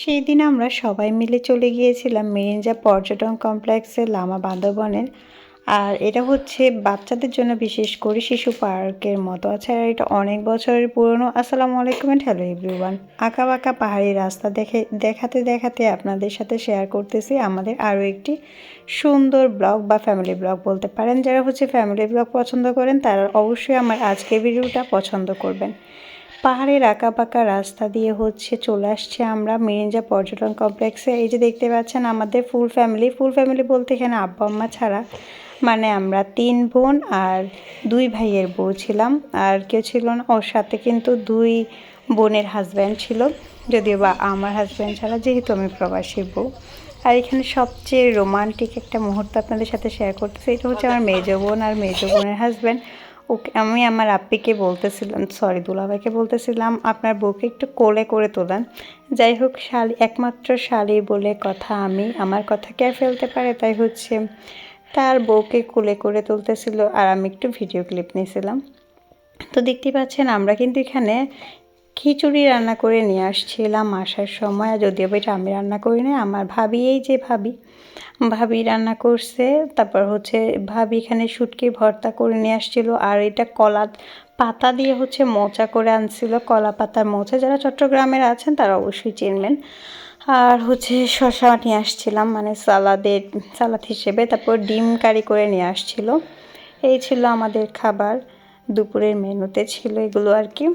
সেই দিন আমরা সবাই মিলে চলে গিয়েছিলাম মেরিঞ্জা পর্যটন কমপ্লেক্সে লামা বান্দরবনের। আর এটা হচ্ছে বাচ্চাদের জন্য বিশেষ করে শিশু পার্কের মতো আছে। আর এটা অনেক বছরের পুরনো। আসসালামু আলাইকুম এন্ড হ্যালো এভরিওয়ান আঁকা বাঁকা পাহাড়ি রাস্তা দেখে, দেখাতে দেখাতে আপনাদের সাথে শেয়ার করতেছি আমাদের আরও একটি সুন্দর ব্লগ বা ফ্যামিলি ব্লগ বলতে পারেন। যারা হচ্ছে ফ্যামিলি ব্লগ পছন্দ করেন তারা অবশ্যই আমার আজকের ভিডিওটা পছন্দ করবেন। পাহাড়ের আঁকা পাকা রাস্তা দিয়ে হচ্ছে চলে আসছে আমরা। মিরিঞ্জা পর্যটন কমপ্লেক্সে এই যে দেখতে পাচ্ছেন আমাদের ফুল ফ্যামিলি। ফুল ফ্যামিলি বলতে এখানে আব্বা, আম্মা ছাড়া মানে আমরা তিন বোন আর দুই ভাইয়ের বউ ছিলাম। আর কেউ ছিল না। ওর সাথে কিন্তু দুই বোনের হাজব্যান্ড ছিল। যদিও বা আমার হাজব্যান্ড ছাড়া যেহেতু আমি প্রবাসী বউ। আর এখানে সবচেয়ে রোমান্টিক একটা মুহূর্ত আপনাদের সাথে শেয়ার করতেছি। এটা হচ্ছে আমার মেজো বোন আর মেজো বোনের হাজব্যান্ড ওকে, আমি আমার আপ্পিকে বলতেছিলাম সরি দুলাভাইকে বলতেছিলাম, আপনার বউকে একটু কোলে করে তোলেন। যাই হোক, শালি, একমাত্র শালি বলে কথা আমি, আমার কথা কে ফেলতে পারে? তাই হচ্ছে তার বউকে কোলে করে তুলতেছিল আর আমি একটু ভিডিও ক্লিপ নিয়েছিলাম। তো দেখতে পাচ্ছেন, আমরা কিন্তু এখানে খিচুড়ি রান্না করে নিয়ে আসছিলাম আসার সময় যদিও এটা আমি রান্না করি না আমার ভাবি এই যে ভাবি ভাবি রান্না করছে, তারপর হচ্ছে ভাবি এখানে শুটকি ভর্তা করে নিয়ে আসছিল, আর এটা কলা পাতা দিয়ে হচ্ছে মোচা করে আনছিল, কলা পাতার মোচা, যারা চট্টগ্রামের আছেন তারা অবশ্যই চিনবেন। আর হচ্ছে শশা নিয়ে আসছিলাম মানে সালাদের, সালাদ হিসেবে, তারপর ডিম কারি করে নিয়ে আসছিল। এই ছিল আমাদের খাবার, দুপুরের মেনুতে ছিল এগুলো আর কি।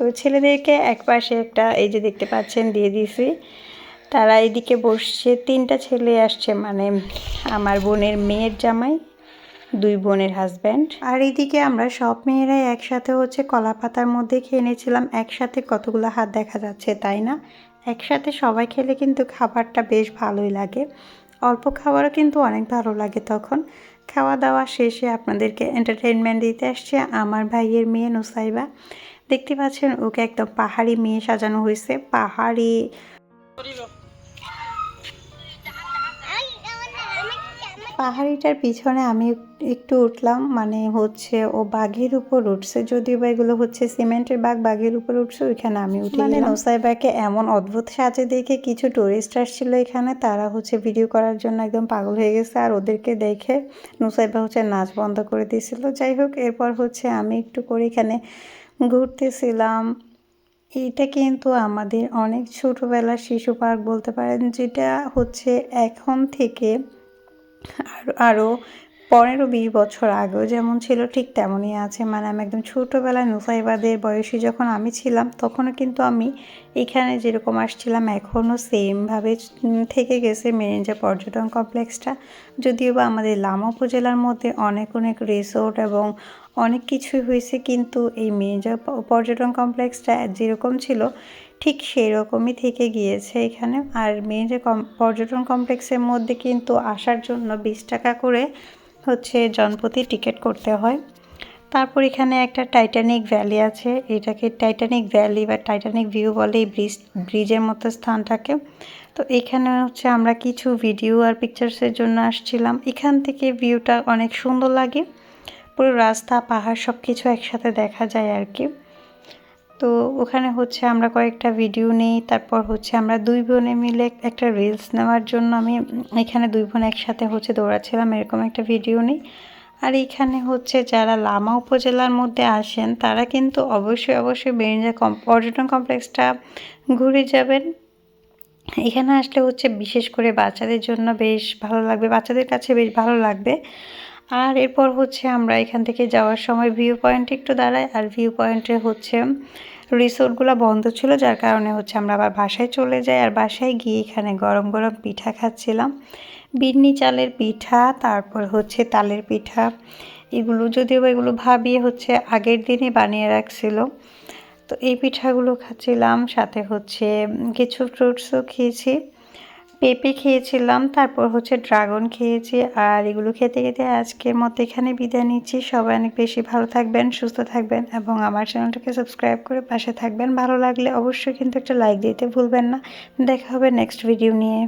তো ছেলেদেরকে এক পাশে একটা এই যে দেখতে পাচ্ছেন দিয়ে দিয়েছি। তারা এদিকে বসছে। তিনটা ছেলে আসছে মানে আমার বোনের মেয়ের জামাই, দুই বোনের হাজব্যান্ড আর এইদিকে আমরা সব মেয়েরাই একসাথে হচ্ছে কলা পাতার মধ্যে খেয়ে নিয়েছিলাম। একসাথে কতগুলো হাত দেখা যাচ্ছে তাই না? একসাথে সবাই খেলে কিন্তু খাবারটা বেশ ভালোই লাগে। অল্প খাবারও কিন্তু অনেক ভালো লাগে তখন। খাওয়া দাওয়া শেষে আপনাদেরকে এন্টারটেনমেন্ট দিতে আসছে আমার ভাইয়ের মেয়ে নুসাইবা। দেখতে পাচ্ছেন ওকে একদম পাহাড়ি মেয়ে সাজানো হয়েছে পাহাড়ি। পাহাড়িটার পিছনে আমি একটু উঠলাম মানে হচ্ছে ও বাঘের উপর উঠছে যদিও বা এগুলো হচ্ছে সিমেন্টের বাঘ বাঘের উপর উঠছে ওইখানে আমি উঠি মানে নোসাইবাকে এমন অদ্ভুত সাজে দেখে কিছু টুরিস্ট আসছিল এখানে তারা হচ্ছে ভিডিও করার জন্য একদম পাগল হয়ে গেছে আর ওদেরকে দেখে নোসাইবা হচ্ছে নাচ বন্ধ করে দিয়েছিল। যাই হোক এরপর হচ্ছে আমি একটু করে এখানে ঘুরতেছিলাম। এইটা কিন্তু আমাদের অনেক ছোটোবেলার শিশু পার্ক বলতে পারেন যেটা হচ্ছে এখন থেকে আর আরও পনেরো বিশ বছর আগেও যেমন ছিল, ঠিক তেমনই আছে। মানে আমি একদম ছোটোবেলায় নুসাইবাদের বয়সী যখন আমি ছিলাম, তখনও কিন্তু আমি এখানে যেরকম আসছিলাম, এখনও সেমভাবে থেকে গেছে মেরেঞ্জা পর্যটন কমপ্লেক্সটা যদিও বা আমাদের লামা উপজেলার মধ্যে অনেক অনেক রিসোর্ট এবং অনেক কিছুই হয়েছে, কিন্তু এই মেরেঞ্জা পর্যটন কমপ্লেক্সটা যেরকম ছিল ঠিক সেই রকমই থেকে গিয়েছে এখানে। আর মেন যে পর্যটন কমপ্লেক্সের মধ্যে কিন্তু আসার জন্য বিশ টাকা করে হচ্ছে জনপ্রতি টিকিট করতে হয়। তারপর এখানে একটা টাইটানিক ভ্যালি আছে। এটাকে টাইটানিক ভ্যালি বা টাইটানিক ভিউ বলে এই ব্রিজ, ব্রিজের মতো স্থানটাকে। তো এখানে হচ্ছে আমরা কিছু ভিডিও আর পিকচার্সের জন্য আসছিলাম। এখান থেকে ভিউটা অনেক সুন্দর লাগে। পুরো রাস্তা, পাহাড় সব কিছু একসাথে দেখা যায় আর কি। তো ওখানে হচ্ছে আমরা কয়েকটা ভিডিও নেই, তারপর হচ্ছে আমরা দুই বোনে মিলে একটা রিলস নেওয়ার জন্য আমি এখানে দুই বোন একসাথে হচ্ছে দৌড়াচ্ছিলাম, এরকম একটা ভিডিও নেই। আর এখানে হচ্ছে যারা লামা উপজেলার মধ্যে আসেন, তারা কিন্তু অবশ্যই অবশ্যই বেরিঞ্জা কম পর্যটন কমপ্লেক্সটা ঘুরে যাবেন। এখানে আসলে হচ্ছে বিশেষ করে বাচ্চাদের জন্য বেশ ভালো লাগবে, বাচ্চাদের কাছে বেশ ভালো লাগবে। আর এরপর হচ্ছে আমরা এখান থেকে যাওয়ার সময় ভিউ পয়েন্টে একটু দাঁড়াই, আর ভিউ পয়েন্টে হচ্ছে রিসোর্টগুলো বন্ধ ছিল, যার কারণে হচ্ছে আমরা আবার বাসায় চলে যাই। আর বাসায় গিয়ে এখানে গরম গরম পিঠা খাচ্ছিলাম। বিন্নি চালের পিঠা, তারপর হচ্ছে তালের পিঠা। এগুলো যদিও এগুলো ভাবিয়ে হচ্ছে আগের দিনে বানিয়ে রাখছিল। তো এই পিঠাগুলো খাচ্ছিলাম, সাথে হচ্ছে কিছু ফ্রুটসও খেয়েছি। পেঁপে খেয়েছিলাম, তারপর হচ্ছে ড্রাগন খেয়েছি, আর এগুলো খেতে খেতে আজকের মতো এখানে বিদায় নিচ্ছি। সবাই অনেক বেশি ভালো থাকবেন, সুস্থ থাকবেন এবং আমার চ্যানেলটাকে সাবস্ক্রাইব করে পাশে থাকবেন। ভালো লাগলে অবশ্যই কিন্তু একটা লাইক দিতে ভুলবেন না। দেখা হবে নেক্সট ভিডিও নিয়ে।